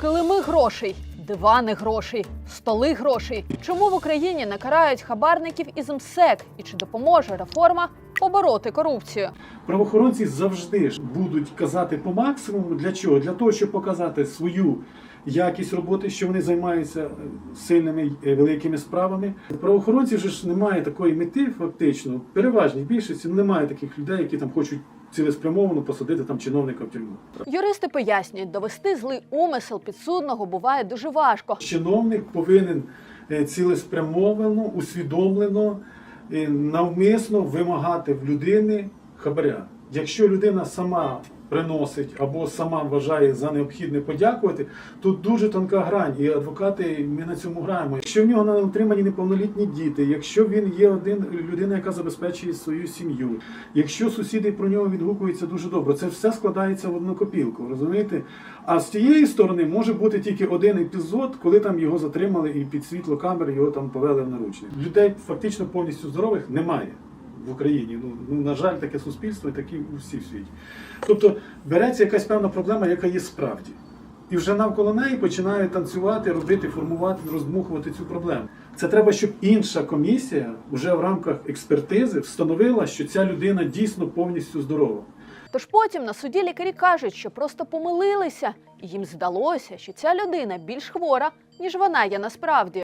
Килими грошей, дивани грошей, столи грошей. Чому в Україні накарають хабарників із МСЕК? І чи допоможе реформа побороти корупцію? Правоохоронці завжди ж будуть казати по максимуму. Для чого? Для того, щоб показати свою якість роботи, що вони займаються сильними е, великими справами. Правоохоронців же ж немає такої мети, фактично. Переважній більшості немає таких людей, які там хочуть цілеспрямовано посадити там чиновника в тюрму. Юристи пояснюють, довести злий умисел підсудного буває дуже важко. Чиновник повинен е, цілеспрямовано, усвідомлено, навмисно вимагати в людини хабаря. Якщо людина сама приносить або сама вважає за необхідне подякувати, тут дуже тонка грань, і адвокати ми на цьому граємо. Якщо в нього на утриманні неповнолітні діти, якщо він є один людина, яка забезпечує свою сім'ю, якщо сусіди про нього відгукуються дуже добре, це все складається в одну копілку, розумієте? А з тієї сторони може бути тільки один епізод, коли там його затримали і під світло камер його там повели в наручник. Людей фактично повністю здорових немає в Україні. Ну, ну на жаль, таке суспільство і такі всі в світі. Тобто береться якась певна проблема, яка є справді. І вже навколо неї починають танцювати, робити, формувати, роздмухувати цю проблему. Це треба, щоб інша комісія вже в рамках експертизи встановила, що ця людина дійсно повністю здорова. Тож потім на суді лікарі кажуть, що просто помилилися, і їм здалося, що ця людина більш хвора, ніж вона є насправді.